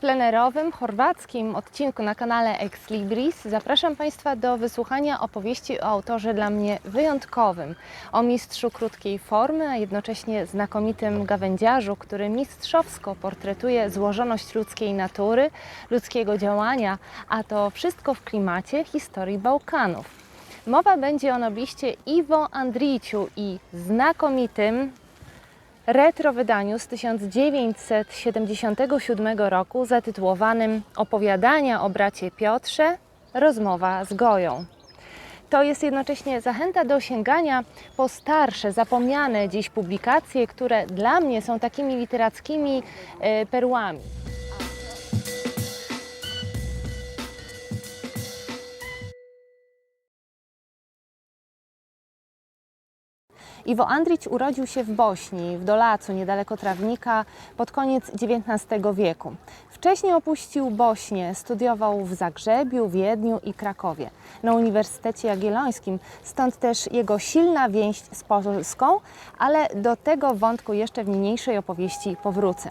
Plenerowym, chorwackim odcinku na kanale Ex Libris zapraszam Państwa do wysłuchania opowieści o autorze dla mnie wyjątkowym, o mistrzu krótkiej formy, a jednocześnie znakomitym gawędziarzu, który mistrzowsko portretuje złożoność ludzkiej natury, ludzkiego działania, a to wszystko w klimacie historii Bałkanów. Mowa będzie o nobliście Iwo Andriciu i znakomitym retro wydaniu z 1977 roku zatytułowanym Opowiadania o bracie Piotrze Rozmowa z Goją. To jest jednocześnie zachęta do sięgania po starsze, zapomniane dziś publikacje, które dla mnie są takimi literackimi e, perłami. Iwo Andrić urodził się w Bośni, w Dolacu, niedaleko Trawnika, pod koniec XIX wieku. Wcześniej opuścił Bośnię, studiował w Zagrzebiu, Wiedniu i Krakowie na Uniwersytecie Jagiellońskim, stąd też jego silna więź z Polską, ale do tego wątku jeszcze w niniejszej opowieści powrócę.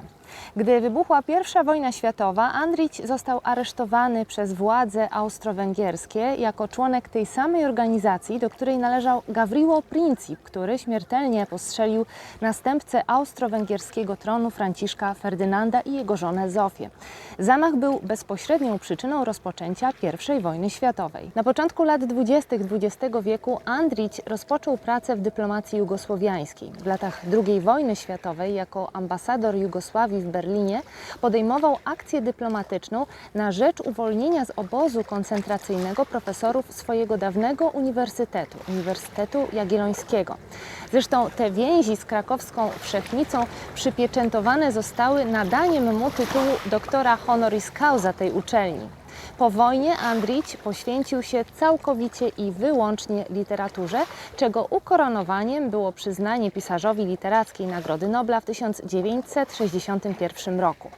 Gdy wybuchła I wojna światowa, Andrić został aresztowany przez władze austro-węgierskie jako członek tej samej organizacji, do której należał Gavrilo Princip, który śmiertelnie postrzelił następcę austro-węgierskiego tronu Franciszka Ferdynanda i jego żonę Zofię. Zamach był bezpośrednią przyczyną rozpoczęcia I wojny światowej. Na początku lat 20. XX wieku Andrić rozpoczął pracę w dyplomacji jugosłowiańskiej. W latach II wojny światowej jako ambasador Jugosławii w Berlinie podejmował akcję dyplomatyczną na rzecz uwolnienia z obozu koncentracyjnego profesorów swojego dawnego uniwersytetu, Uniwersytetu Jagiellońskiego. Zresztą te więzi z krakowską wszechnicą przypieczętowane zostały nadaniem mu tytułu doktora honoris causa tej uczelni. Po wojnie Andrić poświęcił się całkowicie i wyłącznie literaturze, czego ukoronowaniem było przyznanie pisarzowi literackiej Nagrody Nobla w 1961 roku.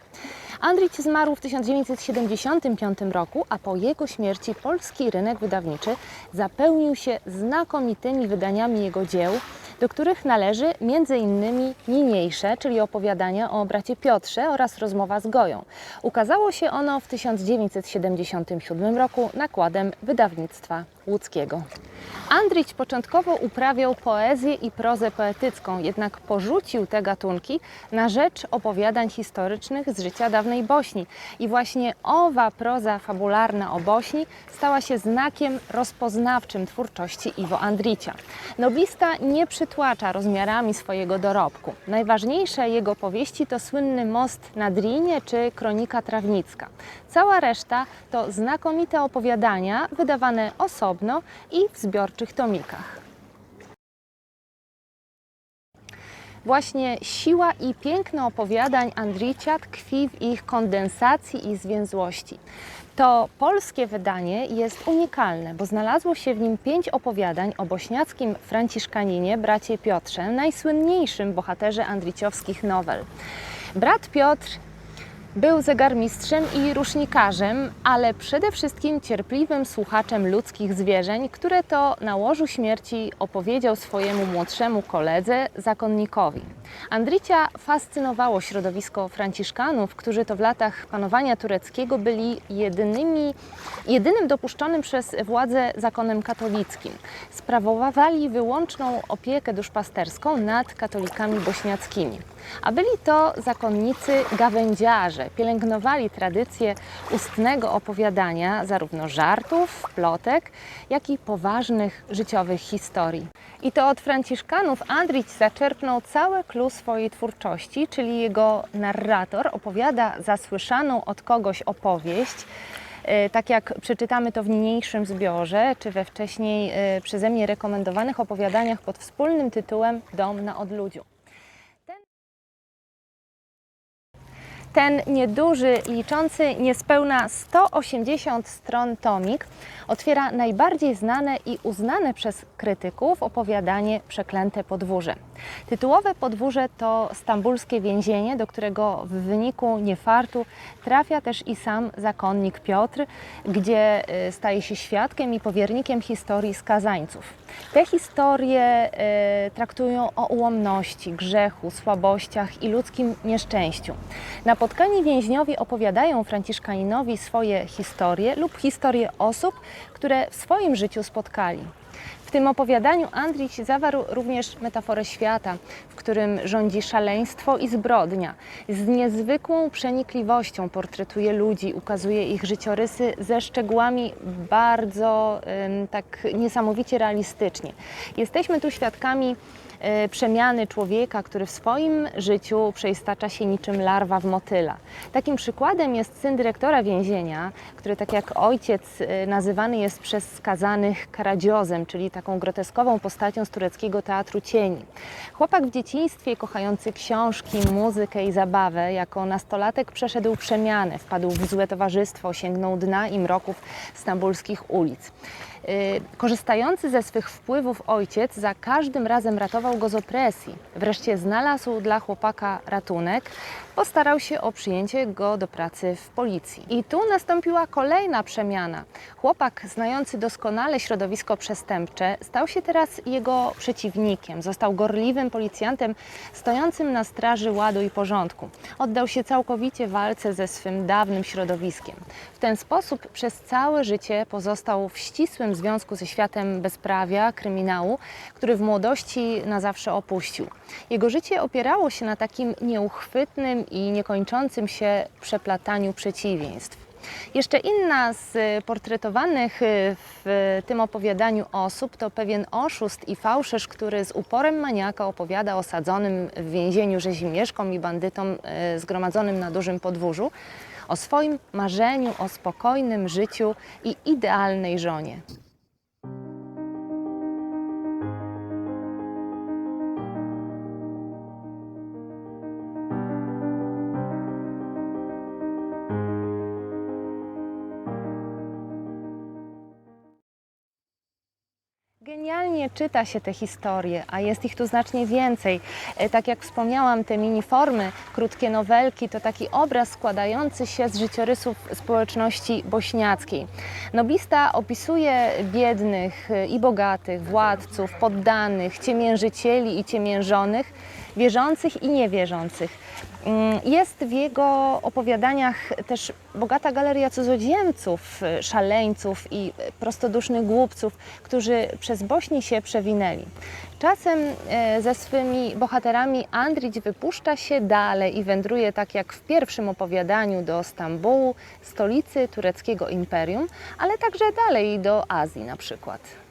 Andrić zmarł w 1975 roku, a po jego śmierci polski rynek wydawniczy zapełnił się znakomitymi wydaniami jego dzieł, do których należy m.in. niniejsze, czyli opowiadania o bracie Piotrze oraz rozmowa z Goją. Ukazało się ono w 1977 roku nakładem wydawnictwa łódzkiego. Andrić początkowo uprawiał poezję i prozę poetycką, jednak porzucił te gatunki na rzecz opowiadań historycznych z życia dawnej Bośni. I właśnie owa proza fabularna o Bośni stała się znakiem rozpoznawczym twórczości Iwo Andricia. Noblista nie przytłacza rozmiarami swojego dorobku. Najważniejsze jego powieści to słynny Most na Drinie czy Kronika Trawnicka. Cała reszta to znakomite opowiadania wydawane osobno i w zbiorczych tomikach. Właśnie siła i piękno opowiadań Andricia tkwi w ich kondensacji i zwięzłości. To polskie wydanie jest unikalne, bo znalazło się w nim pięć opowiadań o bośniackim franciszkaninie bracie Piotrze, najsłynniejszym bohaterze andriciowskich nowel. Brat Piotr był zegarmistrzem i rusznikarzem, ale przede wszystkim cierpliwym słuchaczem ludzkich zwierzeń, które to na łożu śmierci opowiedział swojemu młodszemu koledze, zakonnikowi. Andricia fascynowało środowisko franciszkanów, którzy to w latach panowania tureckiego byli jedynymi, jedynym dopuszczonym przez władze zakonem katolickim. Sprawowali wyłączną opiekę duszpasterską nad katolikami bośniackimi. A byli to zakonnicy gawędziarze, pielęgnowali tradycję ustnego opowiadania zarówno żartów, plotek, jak i poważnych życiowych historii. I to od Franciszkanów Andrić zaczerpnął całe clue swojej twórczości, czyli jego narrator opowiada zasłyszaną od kogoś opowieść, e, tak jak przeczytamy to w niniejszym zbiorze, czy we wcześniej e, przeze mnie rekomendowanych opowiadaniach pod wspólnym tytułem Dom na odludziu. Ten nieduży, liczący niespełna 180 stron tomik otwiera najbardziej znane i uznane przez krytyków opowiadanie Przeklęte podwórze. Tytułowe podwórze to stambulskie więzienie, do którego w wyniku niefartu trafia też i sam zakonnik Piotr, gdzie y, staje się świadkiem i powiernikiem historii skazańców. Te historie y, traktują o ułomności, grzechu, słabościach i ludzkim nieszczęściu. Na Spotkani więźniowie opowiadają Franciszkaninowi swoje historie lub historie osób, które w swoim życiu spotkali. W tym opowiadaniu Andrich zawarł również metaforę świata, w którym rządzi szaleństwo i zbrodnia. Z niezwykłą przenikliwością portretuje ludzi, ukazuje ich życiorysy ze szczegółami bardzo tak niesamowicie realistycznie. Jesteśmy tu świadkami przemiany człowieka, który w swoim życiu przeistacza się niczym larwa w motyla. Takim przykładem jest syn dyrektora więzienia, który tak jak ojciec e, nazywany jest przez skazanych karadziozem, czyli taką groteskową postacią z tureckiego teatru cieni. Chłopak w dzieciństwie kochający książki, muzykę i zabawę, jako nastolatek przeszedł przemianę, wpadł w złe towarzystwo, sięgnął dna i mroków stambulskich ulic. Y, Korzystający ze swych wpływów ojciec za każdym razem ratował go z opresji. Wreszcie znalazł dla chłopaka ratunek, postarał się o przyjęcie go do pracy w policji. I tu nastąpiła kolejna przemiana. Chłopak, znający doskonale środowisko przestępcze, stał się teraz jego przeciwnikiem. Został gorliwym policjantem stojącym na straży ładu i porządku. Oddał się całkowicie walce ze swym dawnym środowiskiem. W ten sposób przez całe życie pozostał w ścisłym związku ze światem bezprawia, kryminału, który w młodości na zawsze opuścił. Jego życie opierało się na takim nieuchwytnym i niekończącym się przeplataniu przeciwieństw. Jeszcze inna z portretowanych y, w tym opowiadaniu osób to pewien oszust i fałszerz, który z uporem maniaka opowiada o sadzonym w więzieniu rzezimieszkom i bandytom y, zgromadzonym na dużym podwórzu, o swoim marzeniu o spokojnym życiu i idealnej żonie. Genialnie czyta się te historie, a jest ich tu znacznie więcej. E, Tak jak wspomniałam, te miniformy, krótkie nowelki to taki obraz składający się z życiorysów społeczności bośniackiej. Noblista opisuje biednych e, i bogatych, władców, poddanych, ciemiężycieli i ciemiężonych, wierzących i niewierzących. Mm, Jest w jego opowiadaniach też bogata galeria cudzoziemców, y, szaleńców i y, prostodusznych głupców, którzy przez Bośni się przewinęli. Czasem e, ze swymi bohaterami Andrić wypuszcza się dalej i wędruje tak jak w pierwszym opowiadaniu do Stambułu, stolicy tureckiego imperium, ale także dalej do Azji na przykład.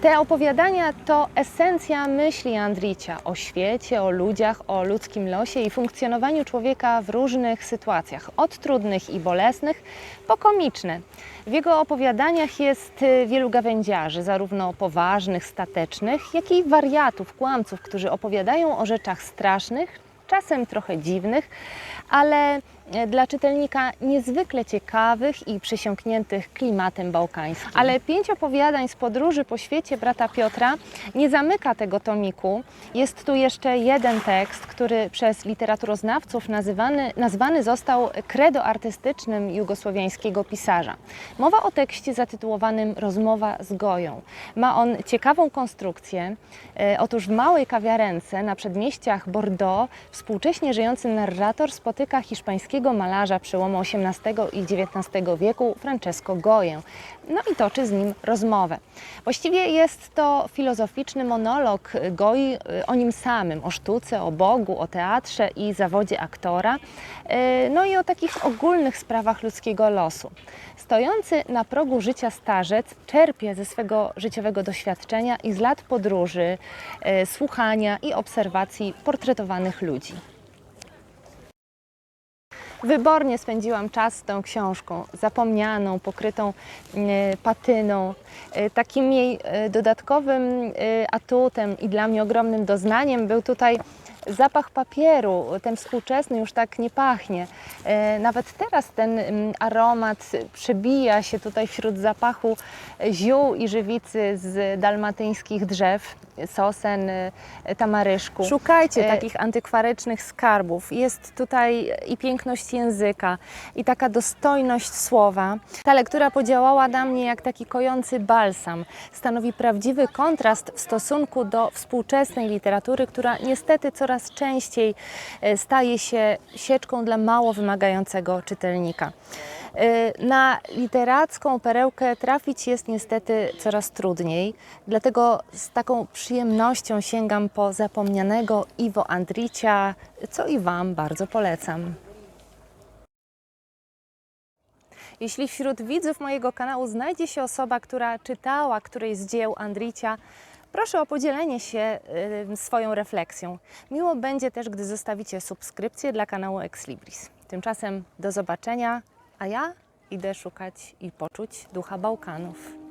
Te opowiadania to esencja myśli Andricia o świecie, o ludziach, o ludzkim losie i funkcjonowaniu człowieka w różnych sytuacjach, od trudnych i bolesnych po komiczne. W jego opowiadaniach jest wielu gawędziarzy, zarówno poważnych, statecznych, jak i wariatów, kłamców, którzy opowiadają o rzeczach strasznych, czasem trochę dziwnych, ale dla czytelnika niezwykle ciekawych i przesiąkniętych klimatem bałkańskim. Ale pięć opowiadań z podróży po świecie brata Piotra nie zamyka tego tomiku. Jest tu jeszcze jeden tekst, który przez literaturoznawców nazywany, nazwany został credo artystycznym jugosłowiańskiego pisarza. Mowa o tekście zatytułowanym Rozmowa z Goją. Ma on ciekawą konstrukcję. E, Otóż w małej kawiarence na przedmieściach Bordeaux współcześnie żyjący narrator spotyka hiszpańskiego malarza przełomu XVIII i XIX wieku Francesco Goję. No i toczy z nim rozmowę. Właściwie jest to filozoficzny monolog Goi y, o nim samym, o sztuce, o Bogu, o teatrze i zawodzie aktora, y, no i o takich ogólnych sprawach ludzkiego losu. Stojący na progu życia starzec czerpie ze swego życiowego doświadczenia i z lat podróży, y, słuchania i obserwacji portretowanych ludzi. Wybornie spędziłam czas z tą książką, zapomnianą, pokrytą e, patyną. E, Takim jej e, dodatkowym atutem i dla mnie ogromnym doznaniem był tutaj zapach papieru. Ten współczesny już tak nie pachnie. E, Nawet teraz ten mm, aromat przebija się tutaj wśród zapachu ziół i żywicy z dalmatyńskich drzew. sosen, y, tamaryszku. Szukajcie E, takich antykwarycznych skarbów. Jest tutaj i piękność języka, i taka dostojność słowa. Ta lektura podziałała na mnie jak taki kojący balsam. Stanowi prawdziwy kontrast w stosunku do współczesnej literatury, która niestety coraz częściej e, staje się sieczką dla mało wymagającego czytelnika. E, Na literacką perełkę trafić jest niestety coraz trudniej, dlatego z taką przyjemnością sięgam po zapomnianego Iwo Andricia, co i Wam bardzo polecam. Jeśli wśród widzów mojego kanału znajdzie się osoba, która czytała któreś z dzieł Andricia, proszę o podzielenie się swoją refleksją. Miło będzie też, gdy zostawicie subskrypcję dla kanału Ex Libris. Tymczasem do zobaczenia, a ja idę szukać i poczuć ducha Bałkanów.